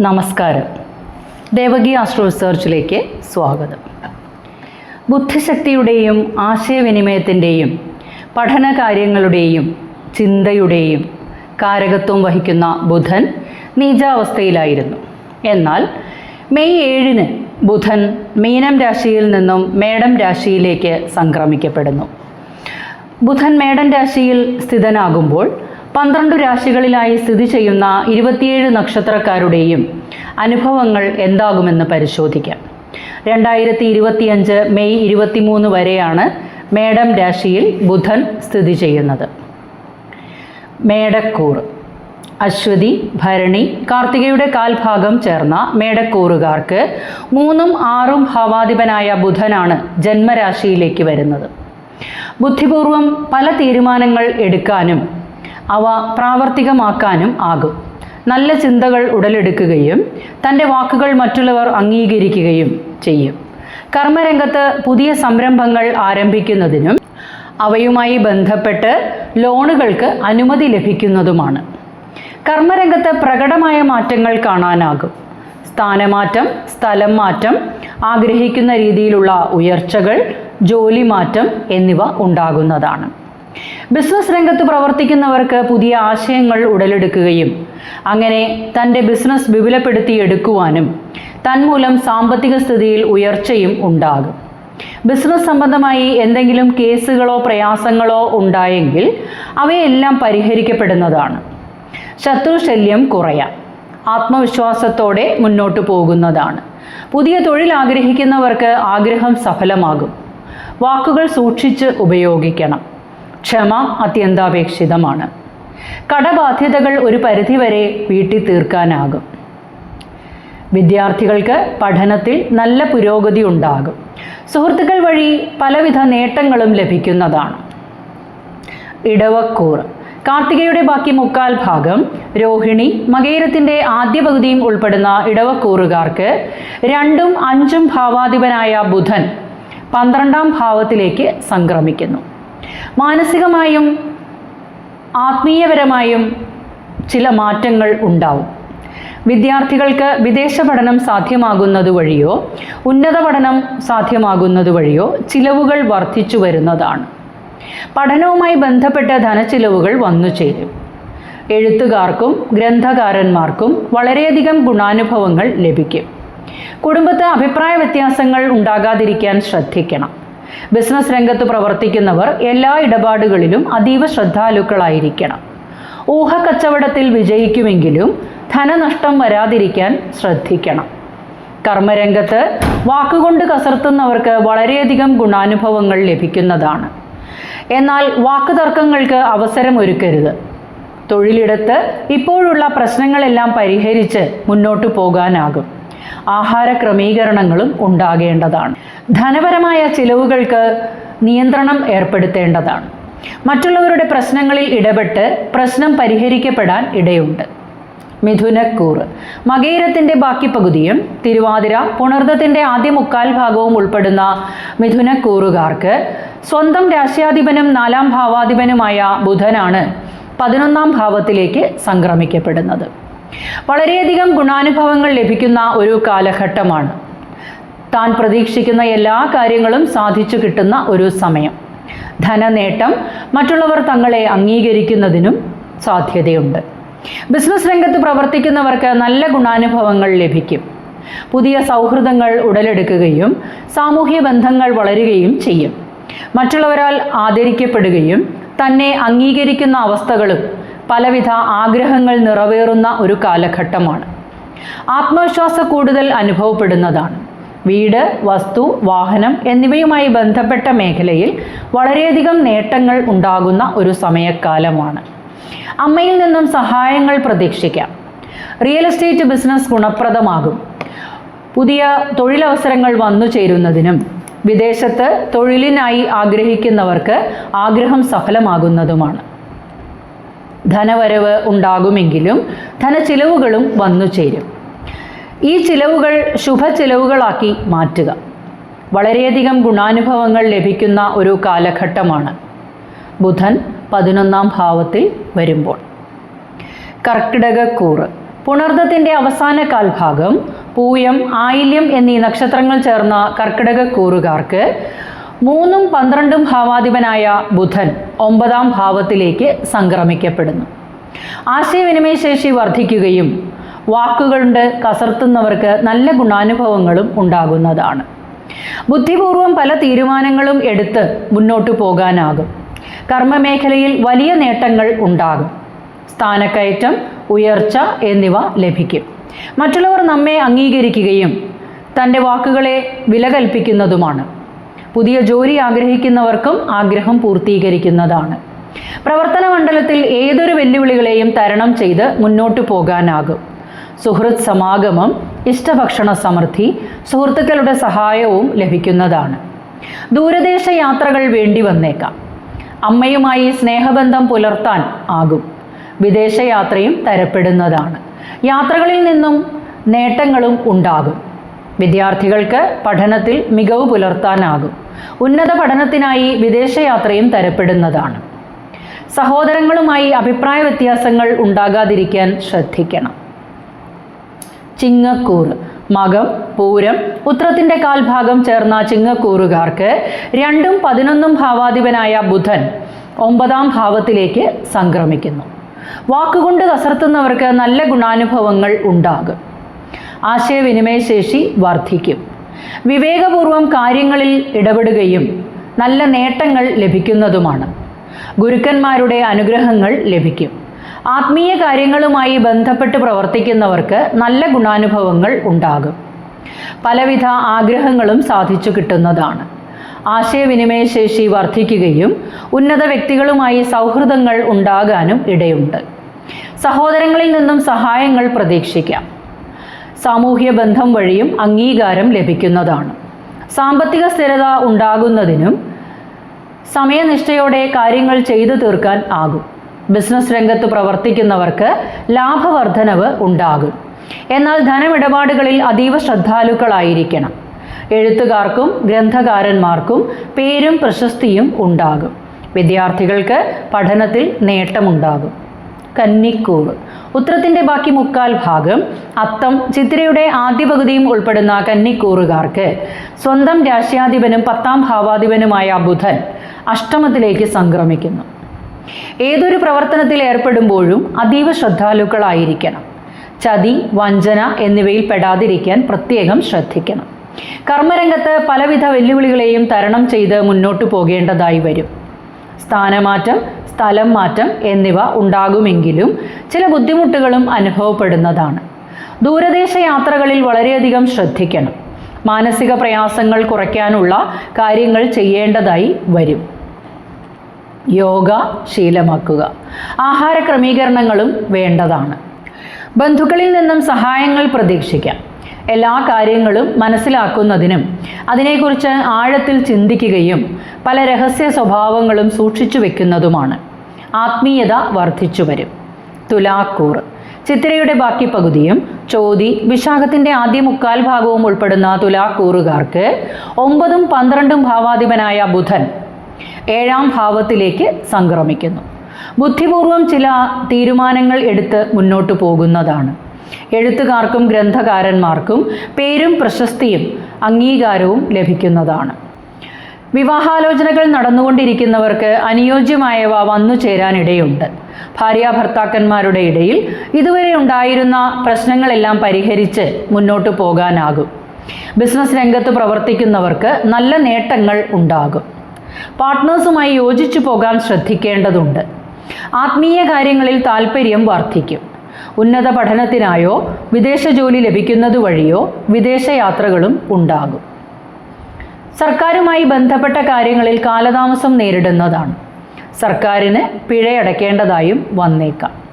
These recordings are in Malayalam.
നമസ്കാരം. ദേവകി ആസ്ട്രോ റിസർച്ചിലേക്ക് സ്വാഗതം. ബുദ്ധിശക്തിയുടെയും ആശയവിനിമയത്തിന്റെയും പഠന കാര്യങ്ങളുടെയും ചിന്തയുടെയും കാരകത്വം വഹിക്കുന്ന ബുധൻ നീചാവസ്ഥയിലായിരുന്നു. എന്നാൽ മെയ് ഏഴിന് ബുധൻ മീനം രാശിയിൽ നിന്നും മേടം രാശിയിലേക്ക് സംക്രമിക്കപ്പെടുന്നു. ബുധൻ മേടം രാശിയിൽ സ്ഥിതനാകുമ്പോൾ പന്ത്രണ്ട് രാശികളിലായി സ്ഥിതി ചെയ്യുന്ന ഇരുപത്തിയേഴ് നക്ഷത്രക്കാരുടെയും അനുഭവങ്ങൾ എന്താകുമെന്ന് പരിശോധിക്കാം. രണ്ടായിരത്തി ഇരുപത്തിയഞ്ച് മെയ് ഇരുപത്തിമൂന്ന് വരെയാണ് മേടം രാശിയിൽ ബുധൻ സ്ഥിതി ചെയ്യുന്നത്. മേടക്കൂർ അശ്വതി ഭരണി കാർത്തികയുടെ കാൽഭാഗം ചേർന്ന മേടക്കൂറുകാർക്ക് മൂന്നും ആറും ഭാവാധിപനായ ബുധനാണ് ജന്മരാശിയിലേക്ക് വരുന്നത്. ബുദ്ധിപൂർവം പല തീരുമാനങ്ങൾ എടുക്കാനും അവ പ്രാവർത്തികമാക്കാനും ആകും. നല്ല ചിന്തകൾ ഉടലെടുക്കുകയും തന്റെ വാക്കുകൾ മറ്റുള്ളവർ അംഗീകരിക്കുകയും ചെയ്യും. കർമ്മരംഗത്ത് പുതിയ സംരംഭങ്ങൾ ആരംഭിക്കുന്നതിനും അവയുമായി ബന്ധപ്പെട്ട് ലോണുകൾക്ക് അനുമതി ലഭിക്കുന്നതുമാണ്. കർമ്മരംഗത്ത് പ്രകടമായ മാറ്റങ്ങൾ കാണാനാകും. സ്ഥാനമാറ്റം സ്ഥലം മാറ്റം ആഗ്രഹിക്കുന്ന രീതിയിലുള്ള ഉയർച്ചകൾ ജോലി മാറ്റം എന്നിവ ഉണ്ടാകുന്നതാണ്. ബിസിനസ് രംഗത്ത് പ്രവർത്തിക്കുന്നവർക്ക് പുതിയ ആശയങ്ങൾ ഉടലെടുക്കുകയും അങ്ങനെ തന്റെ ബിസിനസ് വിപുലപ്പെടുത്തിയെടുക്കുവാനും തന്മൂലം സാമ്പത്തിക സ്ഥിതിയിൽ ഉയർച്ചയും ഉണ്ടാകും. ബിസിനസ് സംബന്ധമായി എന്തെങ്കിലും കേസുകളോ പ്രയാസങ്ങളോ ഉണ്ടായെങ്കിൽ അവയെല്ലാം പരിഹരിക്കപ്പെടുന്നതാണ്. ശത്രുശല്യം കുറയാം ആത്മവിശ്വാസത്തോടെ മുന്നോട്ടു പോകുന്നതാണ്. പുതിയ തൊഴിൽ ആഗ്രഹിക്കുന്നവർക്ക് ആഗ്രഹം സഫലമാകും. വാക്കുകൾ സൂക്ഷിച്ച് ഉപയോഗിക്കണം. ക്ഷമ അത്യന്താപേക്ഷിതമാണ്. കടബാധ്യതകൾ ഒരു പരിധിവരെ വീട്ടി തീർക്കാനാകും വിദ്യാർത്ഥികൾക്ക് പഠനത്തിൽ നല്ല പുരോഗതി ഉണ്ടാകും. സുഹൃത്തുക്കൾ വഴി പലവിധ നേട്ടങ്ങളും ലഭിക്കുന്നതാണ്. ഇടവക്കൂർ കാർത്തികയുടെ ബാക്കി മുക്കാൽ ഭാഗം രോഹിണി മകേരത്തിന്റെ ആദ്യ പകുതിയും ഉൾപ്പെടുന്ന ഇടവക്കൂറുകാർക്ക് രണ്ടും അഞ്ചും ഭാവാധിപനായ ബുധൻ പന്ത്രണ്ടാം ഭാവത്തിലേക്ക് സംക്രമിക്കുന്നു. മാനസികമായും ആത്മീയപരമായും ചില മാറ്റങ്ങൾ ഉണ്ടാവും. വിദ്യാർത്ഥികൾക്ക് വിദേശ പഠനം സാധ്യമാകുന്നത് വഴിയോ ഉന്നത പഠനം സാധ്യമാകുന്നത് വഴിയോ ചിലവുകൾ വർദ്ധിച്ചു വരുന്നതാണ്. പഠനവുമായി ബന്ധപ്പെട്ട ധനച്ചിലവുകൾ വന്നു ചേരും. എഴുത്തുകാർക്കും ഗ്രന്ഥകാരന്മാർക്കും വളരെയധികം ഗുണാനുഭവങ്ങൾ ലഭിക്കും. കുടുംബത്ത് അഭിപ്രായ വ്യത്യാസങ്ങൾ ഉണ്ടാകാതിരിക്കാൻ ശ്രദ്ധിക്കണം. ബിസിനസ് രംഗത്ത് പ്രവർത്തിക്കുന്നവർ എല്ലാ ഇടപാടുകളിലും അതീവ ശ്രദ്ധാലുക്കളായിരിക്കണം. ഊഹക്കച്ചവടത്തിൽ വിജയിക്കുമെങ്കിലും ധനനഷ്ടം വരാതിരിക്കാൻ ശ്രദ്ധിക്കണം. കർമ്മരംഗത്ത് വാക്കുകൊണ്ട് കസർത്തുന്നവർക്ക് വളരെയധികം ഗുണാനുഭവങ്ങൾ ലഭിക്കുന്നതാണ്. എന്നാൽ വാക്കുതർക്കങ്ങൾക്ക് അവസരം ഒരുക്കരുത്. തൊഴിലിടത്ത് ഇപ്പോഴുള്ള പ്രശ്നങ്ങളെല്ലാം പരിഹരിച്ച് മുന്നോട്ടു പോകാനാകും. ആഹാര ക്രമീകരണങ്ങളും ഉണ്ടാകേണ്ടതാണ്. ധനപരമായ ചിലവുകൾക്ക് നിയന്ത്രണം ഏർപ്പെടുത്തേണ്ടതാണ്. മറ്റുള്ളവരുടെ പ്രശ്നങ്ങളിൽ ഇടപെട്ട് പ്രശ്നം പരിഹരിക്കപ്പെടാൻ ഇടയുണ്ട്. മിഥുനക്കൂറ് മകേരത്തിന്റെ ബാക്കി പകുതിയും തിരുവാതിര പുണർദത്തിന്റെ ആദ്യ മുക്കാൽ ഭാഗവും ഉൾപ്പെടുന്ന മിഥുനക്കൂറുകാർക്ക് സ്വന്തം രാശ്യാധിപനും നാലാം ഭാവാധിപനുമായ ബുധനാണ് പതിനൊന്നാം ഭാവത്തിലേക്ക് സംക്രമിക്കപ്പെടുന്നത്. വളരെയധികം ഗുണാനുഭവങ്ങൾ ലഭിക്കുന്ന ഒരു കാലഘട്ടമാണ്. താൻ പ്രതീക്ഷിക്കുന്ന എല്ലാ കാര്യങ്ങളും സാധിച്ചു കിട്ടുന്ന ഒരു സമയം. ധനനേട്ടം മറ്റുള്ളവർ തങ്ങളെ അംഗീകരിക്കുന്നതിനും സാധ്യതയുണ്ട്. ബിസിനസ് രംഗത്ത് പ്രവർത്തിക്കുന്നവർക്ക് നല്ല ഗുണാനുഭവങ്ങൾ ലഭിക്കും. പുതിയ സൗഹൃദങ്ങൾ ഉടലെടുക്കുകയും സാമൂഹ്യ ബന്ധങ്ങൾ വളരുകയും ചെയ്യും. മറ്റുള്ളവരാൽ ആദരിക്കപ്പെടുകയും തന്നെ അംഗീകരിക്കുന്ന അവസ്ഥകളും പലവിധ ആഗ്രഹങ്ങൾ നിറവേറുന്ന ഒരു കാലഘട്ടമാണ്. ആത്മവിശ്വാസ കൂടുതൽ അനുഭവപ്പെടുന്നതാണ്. വീട് വസ്തു വാഹനം എന്നിവയുമായി ബന്ധപ്പെട്ട മേഖലയിൽ വളരെയധികം നേട്ടങ്ങൾ ഉണ്ടാകുന്ന ഒരു സമയക്കാലമാണ്. അമ്മയിൽ നിന്നും സഹായങ്ങൾ പ്രതീക്ഷിക്കാം. റിയൽ എസ്റ്റേറ്റ് ബിസിനസ് ഗുണപ്രദമാകും. പുതിയ തൊഴിലവസരങ്ങൾ വന്നു ചേരുന്നതിനും വിദേശത്ത് തൊഴിലിനായി ആഗ്രഹിക്കുന്നവർക്ക് ആഗ്രഹം സഫലമാകുന്നതുമാണ്. ധനവരവ് ഉണ്ടാകുമെങ്കിലും ധനച്ചിലവുകളും വന്നു ചേരും. ഈ ചിലവുകൾ ശുഭ ചിലവുകളാക്കി മാറ്റുക. വളരെയധികം ഗുണാനുഭവങ്ങൾ ലഭിക്കുന്ന ഒരു കാലഘട്ടമാണ് ബുധൻ പതിനൊന്നാം ഭാവത്തിൽ വരുമ്പോൾ. കർക്കിടകക്കൂറ് പുണർദത്തിന്റെ അവസാന കാൽഭാഗം പൂയം ആയില്യം എന്നീ നക്ഷത്രങ്ങൾ ചേർന്ന കർക്കിടക കൂറുകാർക്ക് മൂന്നും പന്ത്രണ്ടും ഭാവാധിപനായ ബുധൻ ഒമ്പതാം ഭാവത്തിലേക്ക് സംക്രമിക്കപ്പെടുന്നു. ആശയവിനിമയ ശേഷി വർദ്ധിക്കുകയും വാക്കുകളുണ്ട് കസർത്തുന്നവർക്ക് നല്ല ഗുണാനുഭവങ്ങളും ഉണ്ടാകുന്നതാണ്. ബുദ്ധിപൂർവം പല തീരുമാനങ്ങളും എടുത്ത് മുന്നോട്ടു പോകാനാകും. കർമ്മമേഖലയിൽ വലിയ നേട്ടങ്ങൾ ഉണ്ടാകും. സ്ഥാനക്കയറ്റം ഉയർച്ച എന്നിവ ലഭിക്കും. മറ്റുള്ളവർ നമ്മെ അംഗീകരിക്കുകയും തന്റെ വാക്കുകളെ വില കൽപ്പിക്കുന്നതുമാണ് പുതിയ ജോലി ആഗ്രഹിക്കുന്നവർക്കും ആഗ്രഹം പൂർത്തീകരിക്കുന്നതാണ്. പ്രവർത്തന മണ്ഡലത്തിൽ ഏതൊരു വെല്ലുവിളികളെയും തരണം ചെയ്ത് മുന്നോട്ടു പോകാനാകും. സുഹൃത് സമാഗമം ഇഷ്ടഭക്ഷണ സമൃദ്ധി സുഹൃത്തുക്കളുടെ സഹായവും ലഭിക്കുന്നതാണ്. ദൂരദേശ യാത്രകൾ വേണ്ടി വന്നേക്കാം. അമ്മയുമായി സ്നേഹബന്ധം പുലർത്താൻ ആകും. വിദേശയാത്രയും തരപ്പെടുന്നതാണ്. യാത്രകളിൽ നിന്നും നേട്ടങ്ങളും ഉണ്ടാകും. വിദ്യാർത്ഥികൾക്ക് പഠനത്തിൽ മികവ് പുലർത്താനാകും. ഉന്നത പഠനത്തിനായി വിദേശയാത്രയും തരപ്പെടുന്നതാണ്. സഹോദരങ്ങളുമായി അഭിപ്രായ വ്യത്യാസങ്ങൾ ഉണ്ടാകാതിരിക്കാൻ ശ്രദ്ധിക്കണം. ചിങ്ങക്കൂറ് മകം പൂരം ഉത്രത്തിന്റെ കാൽഭാഗം ചേർന്ന ചിങ്ങക്കൂറുകാർക്ക് രണ്ടും പതിനൊന്നും ഭാവാധിപനായ ബുധൻ ഒമ്പതാം ഭാവത്തിലേക്ക് സംക്രമിക്കുന്നു. വാക്കുകൊണ്ട് കസർത്തുന്നവർക്ക് നല്ല ഗുണാനുഭവങ്ങൾ ഉണ്ടാകും. ആശയവിനിമയ ശേഷി വർദ്ധിക്കും. വിവേകപൂർവം കാര്യങ്ങളിൽ ഇടപെടുകയും നല്ല നേട്ടങ്ങൾ ലഭിക്കുന്നതുമാണ്. ഗുരുക്കന്മാരുടെ അനുഗ്രഹങ്ങൾ ലഭിക്കും. ആത്മീയ കാര്യങ്ങളുമായി ബന്ധപ്പെട്ട് പ്രവർത്തിക്കുന്നവർക്ക് നല്ല ഗുണാനുഭവങ്ങൾ ഉണ്ടാകും. പലവിധ ആഗ്രഹങ്ങളും സാധിച്ചു കിട്ടുന്നതാണ്. ആശയവിനിമയശേഷി വർദ്ധിക്കുകയും ഉന്നത വ്യക്തികളുമായി സൗഹൃദങ്ങൾ ഉണ്ടാകാനും ഇടയുണ്ട്. സഹോദരങ്ങളിൽ നിന്നും സഹായങ്ങൾ പ്രതീക്ഷിക്കാം. സാമൂഹ്യ ബന്ധം വഴിയും അംഗീകാരം ലഭിക്കുന്നതാണ്. സാമ്പത്തിക സ്ഥിരത ഉണ്ടാകുന്നതിനും സമയനിഷ്ഠയോടെ കാര്യങ്ങൾ ചെയ്തു തീർക്കാൻ ആകും. ബിസിനസ് രംഗത്ത് പ്രവർത്തിക്കുന്നവർക്ക് ലാഭവർദ്ധനവ് ഉണ്ടാകും. എന്നാൽ ധനമിടപാടുകളിൽ അതീവ ശ്രദ്ധാലുക്കളായിരിക്കണം. എഴുത്തുകാർക്കും ഗ്രന്ഥകാരന്മാർക്കും പേരും പ്രശസ്തിയും ഉണ്ടാകും. വിദ്യാർത്ഥികൾക്ക് പഠനത്തിൽ നേട്ടമുണ്ടാകും. കന്നിക്കൂറ് ഉത്രത്തിന്റെ ബാക്കി മുക്കാൽ ഭാഗം അത്തം ചിത്രയുടെ ആദ്യ പകുതിയും ഉൾപ്പെടുന്ന കന്നിക്കൂറുകാർക്ക്. സ്വന്തം രാശ്യാധിപനും പത്താം ഭാവാധിപനുമായ ബുധൻ അഷ്ടമത്തിലേക്ക് സംക്രമിക്കുന്നു. ഏതൊരു പ്രവർത്തനത്തിൽ ഏർപ്പെടുമ്പോഴും അതീവ ശ്രദ്ധാലുക്കളായിരിക്കണം. ചതി വഞ്ചന എന്നിവയിൽ പെടാതിരിക്കാൻ പ്രത്യേകം ശ്രദ്ധിക്കണം. കർമ്മരംഗത്ത് പലവിധ വെല്ലുവിളികളെയും തരണം ചെയ്ത് മുന്നോട്ടു പോകേണ്ടതായി വരും. സ്ഥാനമാറ്റം സ്ഥലം മാറ്റം എന്നിവ ഉണ്ടാകുമെങ്കിലും ചില ബുദ്ധിമുട്ടുകളും അനുഭവപ്പെടുന്നതാണ്. ദൂരദേശ യാത്രകളിൽ വളരെയധികം ശ്രദ്ധിക്കണം. മാനസിക പ്രയാസങ്ങൾ കുറയ്ക്കാനുള്ള കാര്യങ്ങൾ ചെയ്യേണ്ടതായി വരും. യോഗ ശീലമാക്കുക. ആഹാര ക്രമീകരണങ്ങളും വേണ്ടതാണ്. ബന്ധുക്കളിൽ നിന്നും സഹായങ്ങൾ പ്രതീക്ഷിക്കാം. എല്ലാ കാര്യങ്ങളും മനസ്സിലാക്കുന്നതിനും അതിനെക്കുറിച്ച് ആഴത്തിൽ ചിന്തിക്കുകയും പല രഹസ്യ സ്വഭാവങ്ങളും സൂക്ഷിച്ചു വെക്കുന്നതുമാണ്. ആത്മീയത വർദ്ധിച്ചു വരും. തുലാക്കൂർ. ചിത്രയുടെ ബാക്കി പകുതിയും ചോതി വിശാഖത്തിന്റെ ആദ്യ മുക്കാൽ ഭാഗവും ഉൾപ്പെടുന്ന തുലാക്കൂറുകാർക്ക് ഒമ്പതും പന്ത്രണ്ടും ഭാവാധിപനായ ബുധൻ ഏഴാം ഭാവത്തിലേക്ക് സംക്രമിക്കുന്നു. ബുദ്ധിപൂർവം ചില തീരുമാനങ്ങൾ എടുത്ത് മുന്നോട്ട് പോകുന്നതാണ്. എഴുത്തുകാർക്കും ഗ്രന്ഥകാരന്മാർക്കും പേരും പ്രശസ്തിയും അംഗീകാരവും ലഭിക്കുന്നതാണ്. വിവാഹാലോചനകൾ നടന്നുകൊണ്ടിരിക്കുന്നവർക്ക് അനുയോജ്യമായവ വന്നു ചേരാനിടയുണ്ട്. ഭാര്യാഭർത്താക്കന്മാരുടെ ഇടയിൽ ഇതുവരെ ഉണ്ടായിരുന്ന പ്രശ്നങ്ങളെല്ലാം പരിഹരിച്ച് മുന്നോട്ട് പോകാനാകും. ബിസിനസ് രംഗത്ത് പ്രവർത്തിക്കുന്നവർക്ക് നല്ല നേട്ടങ്ങൾ ഉണ്ടാകും. പാർട്ട്നേഴ്സുമായി യോജിച്ചു പോകാൻ ശ്രദ്ധിക്കേണ്ടതുണ്ട്. ആത്മീയ കാര്യങ്ങളിൽ താല്പര്യം വർദ്ധിക്കും. ഉന്നത പഠനത്തിനായോ വിദേശ ജോലി ലഭിക്കുന്നത് വഴിയോ വിദേശയാത്രകളും ഉണ്ടാകും. സർക്കാരുമായി ബന്ധപ്പെട്ട കാര്യങ്ങളിൽ കാലതാമസം നേരിടുന്നതാണ്. സർക്കാരിന് പിഴയടക്കേണ്ടതായും വന്നേക്കാം.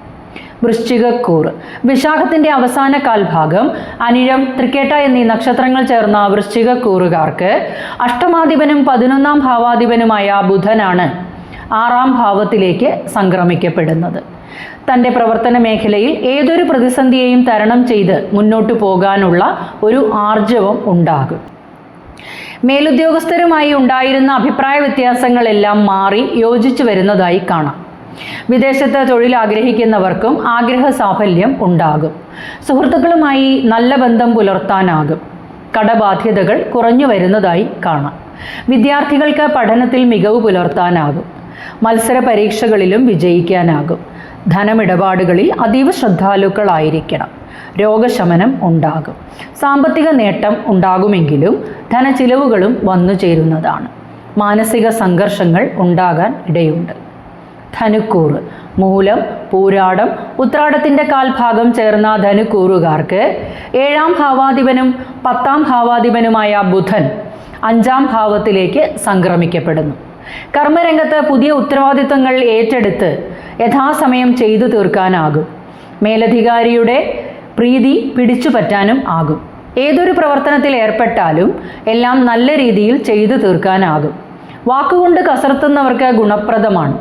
വൃശ്ചികക്കൂറ് വിശാഖത്തിന്റെ അവസാന കാൽഭാഗം അനിഴം തൃക്കേട്ട എന്നീ നക്ഷത്രങ്ങൾ ചേർന്ന വൃശ്ചികക്കൂറുകാർക്ക് അഷ്ടമാധിപനും പതിനൊന്നാം ഭാവാധിപനുമായ ബുധനാണ് ആറാം ഭാവത്തിലേക്ക് സംക്രമിക്കപ്പെടുന്നത്. തന്റെ പ്രവർത്തന മേഖലയിൽ ഏതൊരു പ്രതിസന്ധിയെയും തരണം ചെയ്ത് മുന്നോട്ടു പോകാനുള്ള ഒരു ആർജവം ഉണ്ടാകും. മേലുദ്യോഗസ്ഥരുമായി ഉണ്ടായിരുന്ന അഭിപ്രായ വ്യത്യാസങ്ങളെല്ലാം മാറി യോജിച്ചു വരുന്നതായി കാണാം. വിദേശത്ത് തൊഴിൽ ആഗ്രഹിക്കുന്നവർക്കും ആഗ്രഹ സാഫല്യം ഉണ്ടാകും. സുഹൃത്തുക്കളുമായി നല്ല ബന്ധം പുലർത്താനാകും. കടബാധ്യതകൾ കുറഞ്ഞു വരുന്നതായി കാണാം. വിദ്യാർത്ഥികൾക്ക് പഠനത്തിൽ മികവ് പുലർത്താനാകും. മത്സര പരീക്ഷകളിലും വിജയിക്കാനാകും. ധനമിടപാടുകളിൽ അതീവ ശ്രദ്ധാലുക്കളായിരിക്കണം. രോഗശമനം ഉണ്ടാകും. സാമ്പത്തിക നേട്ടം ഉണ്ടാകുമെങ്കിലും ധനച്ചിലവുകളും വന്നു ചേരുന്നതാണ്. മാനസിക സംഘർഷങ്ങൾ ഉണ്ടാകാൻ ഇടയുണ്ട്. ധനുക്കൂറ് മൂലം പൂരാടം ഉത്രാടത്തിന്റെ കാൽഭാഗം ചേർന്ന ധനുക്കൂറുകാർക്ക് ഏഴാം ഭാവാധിപനും പത്താം ഭാവാധിപനുമായ ബുധൻ അഞ്ചാം ഭാവത്തിലേക്ക് സംക്രമിക്കപ്പെടുന്നു. കർമ്മരംഗത്ത് പുതിയ ഉത്തരവാദിത്തങ്ങൾ ഏറ്റെടുത്ത് യഥാസമയം ചെയ്തു തീർക്കാനാകും. മേലധികാരിയുടെ പ്രീതി പിടിച്ചു പറ്റാനും ആകും. ഏതൊരു പ്രവർത്തനത്തിൽ ഏർപ്പെട്ടാലും എല്ലാം നല്ല രീതിയിൽ ചെയ്തു തീർക്കാനാകും. വാക്കുകൊണ്ട് കസർത്തുന്നവർക്ക് ഗുണപ്രദമാണ്.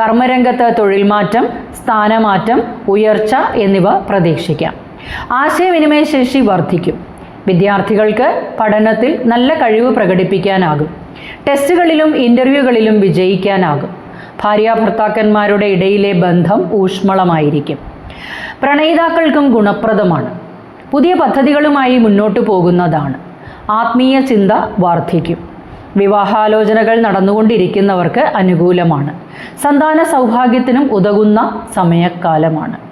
കർമ്മരംഗത്ത് തൊഴിൽ മാറ്റം സ്ഥാനമാറ്റം ഉയർച്ച എന്നിവ പ്രതീക്ഷിക്കാം. ആശയവിനിമയ ശേഷി വർദ്ധിക്കും. വിദ്യാർത്ഥികൾക്ക് പഠനത്തിൽ നല്ല കഴിവ് പ്രകടിപ്പിക്കാനാകും. ടെസ്റ്റുകളിലും ഇന്റർവ്യൂകളിലും വിജയിക്കാനാകും. ഭാര്യാഭർത്താക്കന്മാരുടെ ഇടയിലെ ബന്ധം ഊഷ്മളമായിരിക്കും. പ്രണയിതാക്കൾക്കും ഗുണപ്രദമാണ്. പുതിയ പദ്ധതികളുമായി മുന്നോട്ടു പോകുന്നതാണ്. ആത്മീയ ചിന്ത വർദ്ധിക്കും. വിവാഹാലോചനകൾ നടന്നുകൊണ്ടിരിക്കുന്നവർക്ക് അനുകൂലമാണ്. സന്താന സൗഭാഗ്യത്തിനും ഉതകുന്ന സമയക്കാലമാണ്.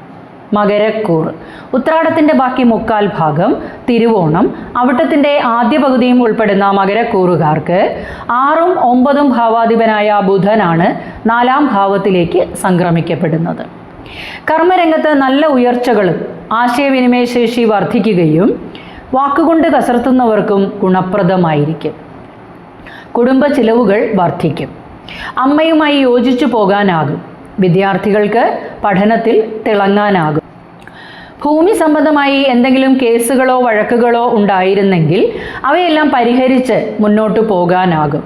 മകരക്കൂറ് ഉത്രാടത്തിന്റെ ബാക്കി മുക്കാൽ ഭാഗം തിരുവോണം. അവിട്ടത്തിന്റെ ആദ്യ പകുതിയും ഉൾപ്പെടുന്ന മകരക്കൂറുകാർക്ക് ആറും ഒമ്പതും ഭാവാധിപനായ ബുധനാണ് നാലാം ഭാവത്തിലേക്ക് സംക്രമിക്കപ്പെടുന്നത്. കർമ്മരംഗത്ത് നല്ല ഉയർച്ചകളും ആശയവിനിമയ ശേഷി വർദ്ധിക്കുകയും വാക്കുകൊണ്ട് കസർത്തുന്നവർക്കും ഗുണപ്രദമായിരിക്കും. കുടുംബ ചിലവുകൾ വർദ്ധിക്കും. അമ്മയുമായി യോജിച്ചു പോകാനാകും. വിദ്യാർത്ഥികൾക്ക് പഠനത്തിൽ തിളങ്ങാനാകും. ഭൂമി സംബന്ധമായി എന്തെങ്കിലും കേസുകളോ വഴക്കുകളോ ഉണ്ടായിരുന്നെങ്കിൽ അവയെല്ലാം പരിഹരിച്ച് മുന്നോട്ട് പോകാനാകും.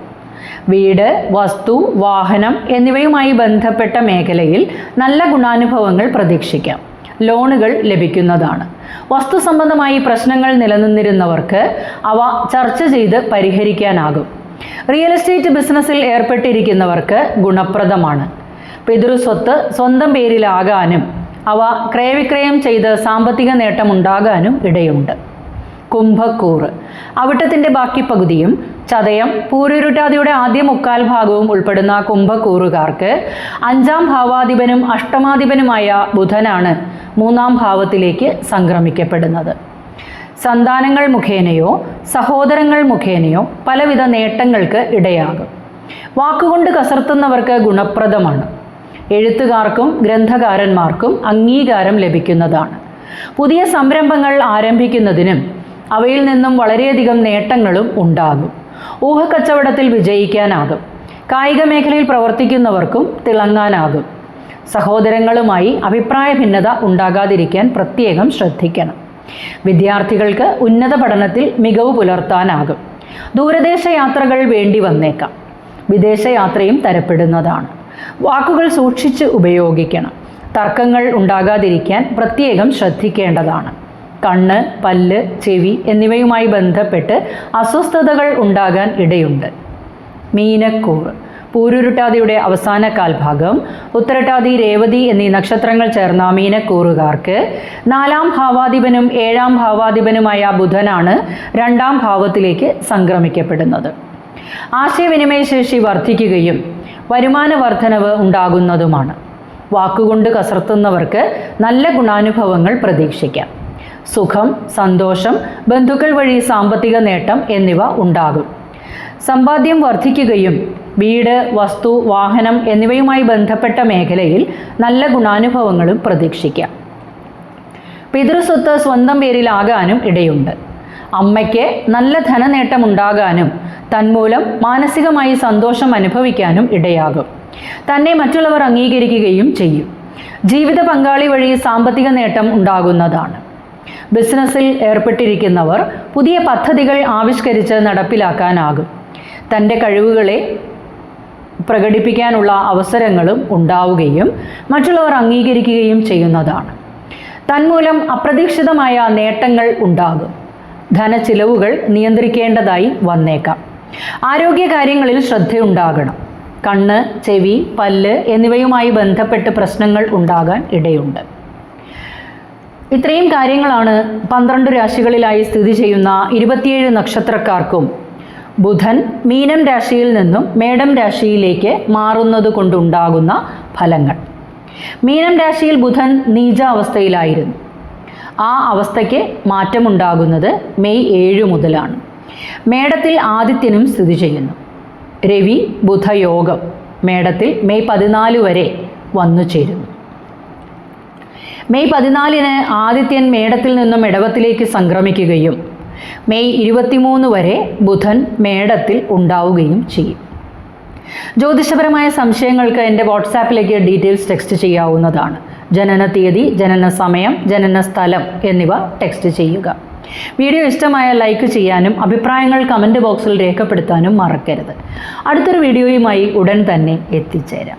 വീട് വസ്തു വാഹനം എന്നിവയുമായി ബന്ധപ്പെട്ട മേഖലയിൽ നല്ല ഗുണാനുഭവങ്ങൾ പ്രതീക്ഷിക്കാം. ലോണുകൾ ലഭിക്കുന്നതാണ്. വസ്തു സംബന്ധമായി പ്രശ്നങ്ങൾ നിലനിന്നിരുന്നവർക്ക് അവ ചർച്ച ചെയ്ത് പരിഹരിക്കാനാകും. റിയൽ എസ്റ്റേറ്റ് ബിസിനസ്സിൽ ഏർപ്പെട്ടിരിക്കുന്നവർക്ക് ഗുണപ്രദമാണ്. പിതൃസ്വത്ത് സ്വന്തം പേരിലാകാനും അവ ക്രയവിക്രയം ചെയ്ത് സാമ്പത്തിക നേട്ടമുണ്ടാകാനും ഇടയുണ്ട്. കുംഭക്കൂറ്. അവിട്ടത്തിന്റെ ബാക്കി പകുതിയും ചതയം പൂരുരുട്ടാതിയുടെ ആദ്യ മുക്കാൽ ഭാഗവും ഉൾപ്പെടുന്ന കുംഭക്കൂറുകാർക്ക് അഞ്ചാം ഭാവാധിപനും അഷ്ടമാധിപനുമായ ബുധനാണ് മൂന്നാം ഭാവത്തിലേക്ക് സംക്രമിക്കപ്പെടുന്നത്. സന്താനങ്ങൾ മുഖേനയോ സഹോദരങ്ങൾ മുഖേനയോ പലവിധ നേട്ടങ്ങൾക്ക് ഇടയാകും. വാക്കുകൊണ്ട് കസർത്തുന്നവർക്ക് ഗുണപ്രദമാണ്. എഴുത്തുകാർക്കും ഗ്രന്ഥകാരന്മാർക്കും അംഗീകാരം ലഭിക്കുന്നതാണ്. പുതിയ സംരംഭങ്ങൾ ആരംഭിക്കുന്നതിനും അവയിൽ നിന്നും വളരെയധികം നേട്ടങ്ങളും ഉണ്ടാകും. ഊഹക്കച്ചവടത്തിൽ വിജയിക്കാനാകും. കായിക മേഖലയിൽ പ്രവർത്തിക്കുന്നവർക്കും തിളങ്ങാനാകും. സഹോദരങ്ങളുമായി അഭിപ്രായ ഭിന്നത ഉണ്ടാകാതിരിക്കാൻ പ്രത്യേകം ശ്രദ്ധിക്കണം. വിദ്യാർത്ഥികൾക്ക് ഉന്നത പഠനത്തിൽ മികവ് പുലർത്താനാകും. ദൂരദേശ യാത്രകൾ വേണ്ടി വന്നേക്കാം. വിദേശയാത്രയും തരപ്പെടുന്നതാണ്. വാക്കുകൾ സൂക്ഷിച്ച് ഉപയോഗിക്കണം. തർക്കങ്ങൾ ഉണ്ടാകാതിരിക്കാൻ പ്രത്യേകം ശ്രദ്ധിക്കേണ്ടതാണ്. കണ്ണ് പല്ല് ചെവി എന്നിവയുമായി ബന്ധപ്പെട്ട് അസ്വസ്ഥതകൾ ഉണ്ടാകാൻ ഇടയുണ്ട്. മീനക്കൂറ് പൂരുരുട്ടാതിയുടെ അവസാന കാൽഭാഗം ഉത്തരട്ടാതി രേവതി എന്നീ നക്ഷത്രങ്ങൾ ചേർന്ന മീനക്കൂറുകാർക്ക് നാലാം ഭാവാധിപനും ഏഴാം ഭാവാധിപനുമായ ബുധനാണ് രണ്ടാം ഭാവത്തിലേക്ക് സംക്രമിക്കപ്പെടുന്നത്. ആശയവിനിമയ ശേഷി വർദ്ധിക്കുകയും വരുമാന വർധനവ് ഉണ്ടാകുന്നതുമാണ്. വാക്കുകൊണ്ട് കസർത്തുന്നവർക്ക് നല്ല ഗുണാനുഭവങ്ങൾ പ്രതീക്ഷിക്കാം. സുഖം സന്തോഷം ബന്ധുക്കൾ വഴി സാമ്പത്തിക നേട്ടം എന്നിവ ഉണ്ടാകും. സമ്പാദ്യം വർദ്ധിക്കുകയും വീട് വസ്തു വാഹനം എന്നിവയുമായി ബന്ധപ്പെട്ട മേഖലയിൽ നല്ല ഗുണാനുഭവങ്ങളും പ്രതീക്ഷിക്കാം. പിതൃസ്വത്ത് സ്വന്തം പേരിലാകാനും ഇടയുണ്ട്. അമ്മയ്ക്ക് നല്ല ധനനേട്ടം ഉണ്ടാകാനും തന്മൂലം മാനസികമായി സന്തോഷം അനുഭവിക്കാനും ഇടയാകും. തന്നെ മറ്റുള്ളവർ അംഗീകരിക്കുകയും ചെയ്യും. ജീവിത പങ്കാളി വഴി സാമ്പത്തിക നേട്ടം ഉണ്ടാകുന്നതാണ്. ബിസിനസ്സിൽ ഏർപ്പെട്ടിരിക്കുന്നവർ പുതിയ പദ്ധതികൾ ആവിഷ്കരിച്ച് നടപ്പിലാക്കാനാകും. തന്റെ കഴിവുകളെ പ്രകടിപ്പിക്കാനുള്ള അവസരങ്ങളും ഉണ്ടാവുകയും മറ്റുള്ളവർ അംഗീകരിക്കുകയും ചെയ്യുന്നതാണ്. തന്മൂലം അപ്രതീക്ഷിതമായ നേട്ടങ്ങൾ ഉണ്ടാകും. ധനച്ചിലവുകൾ നിയന്ത്രിക്കേണ്ടതായി വന്നേക്കാം. ആരോഗ്യകാര്യങ്ങളിൽ ശ്രദ്ധയുണ്ടാകണം. കണ്ണ് ചെവി പല്ല് എന്നിവയുമായി ബന്ധപ്പെട്ട് പ്രശ്നങ്ങൾ ഉണ്ടാകാൻ ഇടയുണ്ട്. ഇത്രയും കാര്യങ്ങളാണ് പന്ത്രണ്ട് രാശികളിലായി സ്ഥിതി ചെയ്യുന്ന ഇരുപത്തിയേഴ് നക്ഷത്രക്കാർക്കും ബുധൻ മീനം രാശിയിൽ നിന്നും മേടം രാശിയിലേക്ക് മാറുന്നത് കൊണ്ടുണ്ടാകുന്ന ഫലങ്ങൾ. മീനം രാശിയിൽ ബുധൻ നീചാവസ്ഥയിലായിരുന്നു. ആ അവസ്ഥയ്ക്ക് മാറ്റമുണ്ടാകുന്നത് മെയ് ഏഴ് മുതലാണ്. മേടത്തിൽ ആദിത്യനും സ്ഥിതി ചെയ്യുന്നു. രവി ബുധയോഗം മേടത്തിൽ മെയ് പതിനാല് വരെ വന്നു ചേരുന്നു. മെയ് പതിനാലിന് ആദിത്യൻ മേടത്തിൽ നിന്നും ഇടവത്തിലേക്ക് സംക്രമിക്കുകയും മെയ് ഇരുപത്തിമൂന്ന് വരെ ബുധൻ മേടത്തിൽ ഉണ്ടാവുകയും ചെയ്യും. ജ്യോതിഷപരമായ സംശയങ്ങൾക്ക് എന്റെ വാട്സാപ്പിലേക്ക് ഡീറ്റെയിൽസ് ടെക്സ്റ്റ് ചെയ്യാവുന്നതാണ്. ജനന തീയതി ജനന സമയം ജനന സ്ഥലം എന്നിവ ടെക്സ്റ്റ് ചെയ്യുക. വീഡിയോ ഇഷ്ടമായ ലൈക്ക് ചെയ്യാനും അഭിപ്രായങ്ങൾ കമന്റ് ബോക്സിൽ രേഖപ്പെടുത്താനും മറക്കരുത്. അടുത്തൊരു വീഡിയോയുമായി ഉടൻ തന്നെ എത്തിച്ചേരാം.